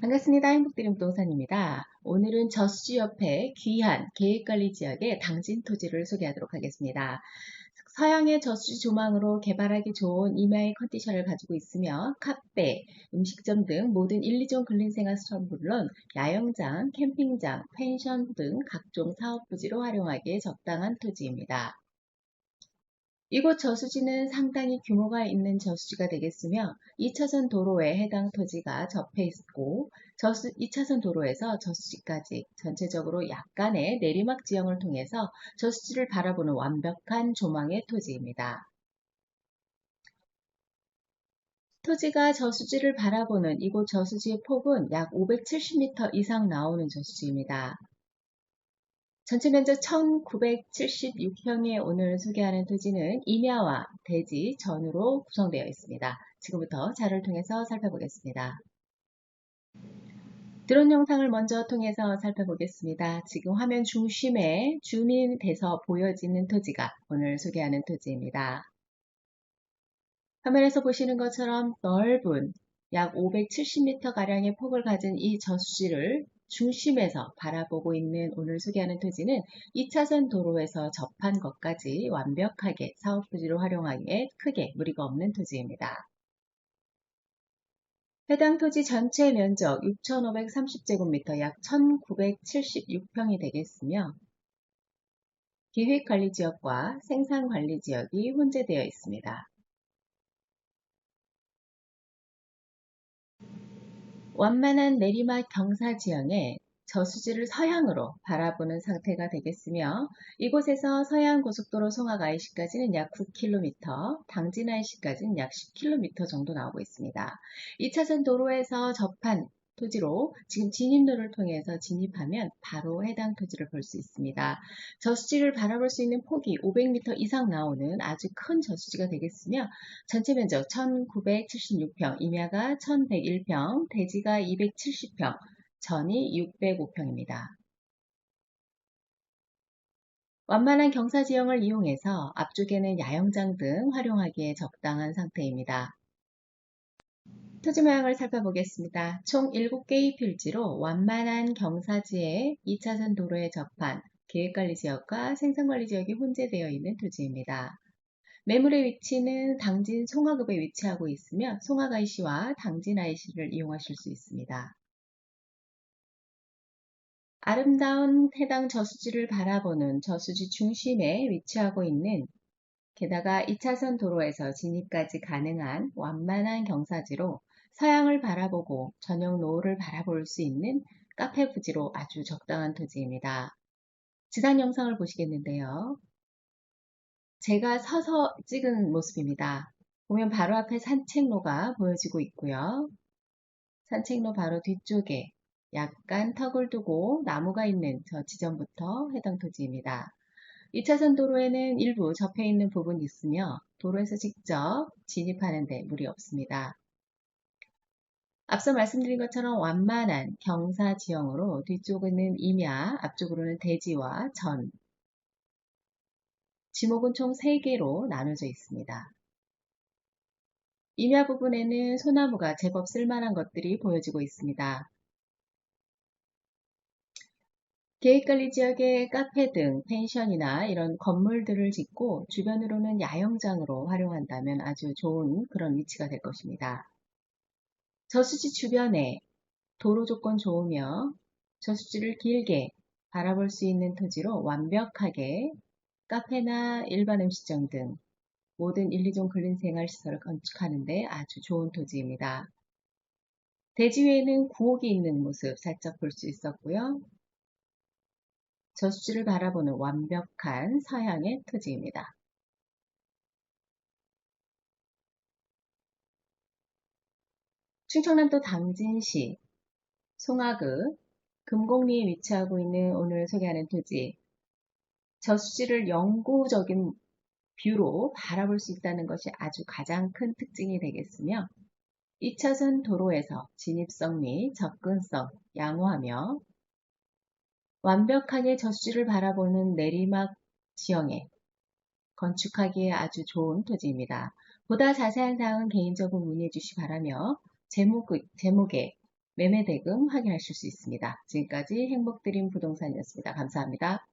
반갑습니다. 행복드림 부동산입니다. 오늘은 저수지 옆에 귀한 계획관리 지역의 당진 토지를 소개하도록 하겠습니다. 서양의 저수지 조망으로 개발하기 좋은 임야의 컨디션을 가지고 있으며 카페, 음식점 등 모든 1, 2종 근린생활시설 물론 야영장, 캠핑장, 펜션 등 각종 사업 부지로 활용하기에 적당한 토지입니다. 이곳 저수지는 상당히 규모가 있는 저수지가 되겠으며 2차선 도로에 해당 토지가 접해 있고 저수 2차선 도로에서 저수지까지 전체적으로 약간의 내리막 지형을 통해서 저수지를 바라보는 완벽한 조망의 토지입니다. 토지가 저수지를 바라보는 이곳 저수지의 폭은 약 570m 이상 나오는 저수지입니다. 전체 면적 1976평의 오늘 소개하는 토지는 임야와 대지 전으로 구성되어 있습니다. 지금부터 자료를 통해서 살펴보겠습니다. 드론 영상을 먼저 통해서 살펴보겠습니다. 지금 화면 중심에 주민 돼서 보여지는 토지가 오늘 소개하는 토지입니다. 화면에서 보시는 것처럼 넓은 약 570m가량의 폭을 가진 이 저수지를 중심에서 바라보고 있는 오늘 소개하는 토지는 2차선 도로에서 접한 것까지 완벽하게 사업부지로 활용하기에 크게 무리가 없는 토지입니다. 해당 토지 전체 면적 6,530제곱미터 약 1,976평이 되겠으며 기획관리지역과 생산관리지역이 혼재되어 있습니다. 완만한 내리막 경사 지형에 저수지를 서향으로 바라보는 상태가 되겠으며 이곳에서 서해안 고속도로 송악 IC까지는 약 9km, 당진 IC까지는 약 10km 정도 나오고 있습니다. 2차선 도로에서 접한 토지로 지금 진입로를 통해서 진입하면 바로 해당 토지를 볼 수 있습니다. 저수지를 바라볼 수 있는 폭이 500m 이상 나오는 아주 큰 저수지가 되겠으며 전체 면적 1976평, 임야가 1101평, 대지가 270평, 전이 605평입니다. 완만한 경사 지형을 이용해서 앞쪽에는 야영장 등 활용하기에 적당한 상태입니다. 토지 모양을 살펴보겠습니다. 총 7개의 필지로 완만한 경사지에 2차선 도로에 접한 계획관리지역과 생산관리지역이 혼재되어 있는 토지입니다. 매물의 위치는 당진 송화급에 위치하고 있으며 송화 IC와 당진 IC를 이용하실 수 있습니다. 아름다운 해당 저수지를 바라보는 저수지 중심에 위치하고 있는 게다가 2차선 도로에서 진입까지 가능한 완만한 경사지로 서양을 바라보고 저녁 노을을 바라볼 수 있는 카페 부지로 아주 적당한 토지입니다. 지상 영상을 보시겠는데요. 제가 서서 찍은 모습입니다. 보면 바로 앞에 산책로가 보여지고 있고요. 산책로 바로 뒤쪽에 약간 턱을 두고 나무가 있는 저 지점부터 해당 토지입니다. 2차선 도로에는 일부 접해 있는 부분이 있으며 도로에서 직접 진입하는데 무리 없습니다. 앞서 말씀드린 것처럼 완만한 경사 지형으로 뒤쪽은 임야, 앞쪽으로는 대지와 전, 지목은 총 3개로 나눠져 있습니다. 임야 부분에는 소나무가 제법 쓸만한 것들이 보여지고 있습니다. 계획관리 지역에 카페 등 펜션이나 이런 건물들을 짓고 주변으로는 야영장으로 활용한다면 아주 좋은 그런 위치가 될 것입니다. 저수지 주변에 도로 조건 좋으며 저수지를 길게 바라볼 수 있는 토지로 완벽하게 카페나 일반 음식점 등 모든 1, 2종 근린 생활시설을 건축하는데 아주 좋은 토지입니다. 대지 위에는 구옥이 있는 모습 살짝 볼 수 있었고요. 저수지를 바라보는 완벽한 서양의 토지입니다. 충청남도 당진시 송화읍 금곡리에 위치하고 있는 오늘 소개하는 토지 저수지를 영구적인 뷰로 바라볼 수 있다는 것이 아주 가장 큰 특징이 되겠으며 2차선 도로에서 진입성 및 접근성 양호하며 완벽하게 저수지를 바라보는 내리막 지형에 건축하기에 아주 좋은 토지입니다. 보다 자세한 사항은 개인적으로 문의해 주시 기 바라며 제목, 제목에 매매 대금 확인하실 수 있습니다. 지금까지 행복드림 부동산이었습니다. 감사합니다.